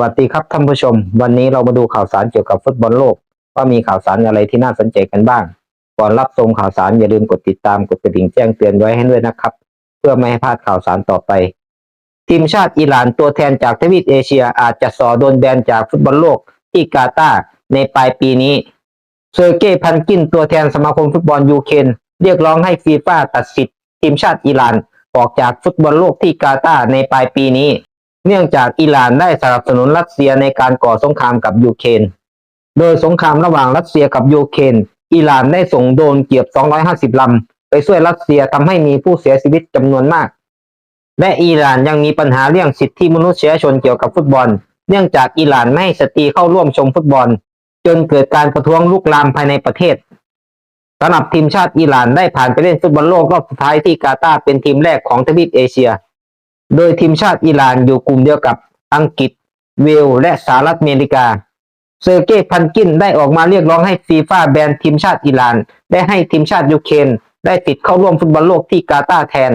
วัสดีครับท่านผู้ชม วันนี้เรามาดูข่าวสารเกี่ยวกับฟุตบอลโลก ว่ามีข่าวสารอะไรที่น่าสนใจกันบ้าง ก่อนรับชมข่าวสารอย่าลืมกดติดตามกดกระดิ่งแจ้งเตือนไว้ให้ด้วยนะครับ เพื่อไม่ให้พลาดข่าวสารต่อไป ทีมชาติอิหร่านตัวแทนจากทวีปเอเชียอาจจะสอโดนแบนจากฟุตบอลโลกที่กาตาร์ในปลายปีนี้เซอร์เกย์พันกินตัวแทนสมาคมฟุตบอลยูเครนเรียกร้องให้ฟีฟ่าตัดสิทธิ์ทีมชาติอิหร่านออกจากฟุตบอลโลกที่กาตาร์ในปลายปีนี้ เนื่องจากอิหร่านได้สนับสนุนรัสเซียในการก่อสงครามกับยูเครน โดยสงครามระหว่างรัสเซียกับยูเครน อิหร่านได้ส่งโดรนเกือบ 250 ลำ ไปช่วยรัสเซียทำให้มีผู้เสียชีวิตจำนวนมาก และอิหร่านยังมีปัญหาเรื่องสิทธิมนุษยชนเกี่ยวกับฟุตบอล เนื่องจากอิหร่านไม่ให้สตรีเข้าร่วมชมฟุตบอล จนเกิดการประท้วงลุกลามภายในประเทศสำหรับทีมชาติอิหร่านได้ผ่านไปเล่นฟุตบอลโลกรอบสุดท้ายที่กาตาร์เป็นทีมแรกของทวีปเอเชีย โดยทีมชาติอิหร่านอยู่กลุ่มเดียวกับอังกฤษ เวลส์และสหรัฐอเมริกา เซอร์เกย์พันกินได้ออกมาเรียกร้องให้ฟีฟ่าแบนทีมชาติอิหร่าน และให้ทีมชาติยูเครนได้ติดเข้าร่วมฟุตบอลโลกที่กาตาร์แทน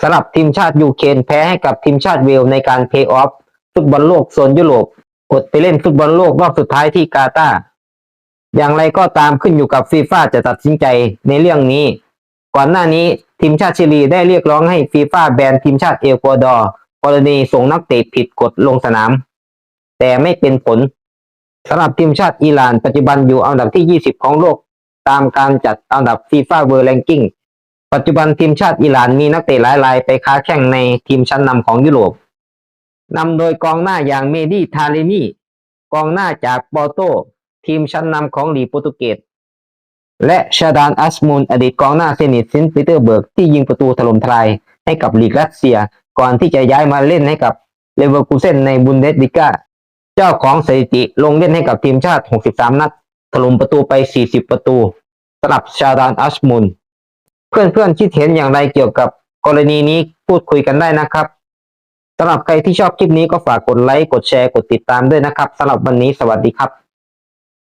สำหรับทีมชาติยูเครนแพ้ให้กับทีมชาติเวลในการเพย์ออฟฟุตบอลโลกโซนยุโรปกดไปเล่นฟุตบอลโลกรอบสุดท้ายที่กาตาร์อย่างไรก็ตามขึ้นอยู่กับฟีฟ่าจะตัดสินใจในเรื่องนี้ ก่อนหน้านี้ ทีมชาติชิลีได้เรียกร้องให้ฟีฟ่าแบนทีมชาติเอลกัวดอร์กรณีส่งนักเตะผิดกฎลงสนาม แต่ไม่เป็นผลสำหรับทีมชาติอิหร่าน ปัจจุบันอยู่อันดับที่ 20 ของโลก ตามการจัดอันดับฟีฟ่าเวิร์ r แ n งกิ้งปัจจุบันทีมชาติอิหร่านมีนักเตะหลายรายไปค้าแข่งในทีมชั้นนำของยุโรปนำโดยกองหน้าอย่างเมดี้ทาเลมีกองหน้าจากปอร์โต ทีมชั้นนำของลีโปรตุเกส และชาดานอัสมูลอดีตกองหน้าเซนิตซินปีเตอร์เบิร์กที่ยิงประตูถล่มทลายให้กับลีกรัสเซีย ก่อนที่จะย้ายมาเล่นให้กับเลเวอร์คูเซนในบุนเดสลิก้าเจ้าของสถิติลงเล่นให้กับทีมชาติ 63 นัดถล่มประตูไป 40 ประตูสำหรับชาดานอัสมูล เพื่อนๆคิดเห็นอย่างไรเกี่ยวกับกรณีนี้พูดคุยกันได้นะครับสำหรับใครที่ชอบคลิปนี้ก็ฝากกดไลค์กดแชร์กดติดตามด้วยนะครับสำหรับวันนี้สวัสดีครับ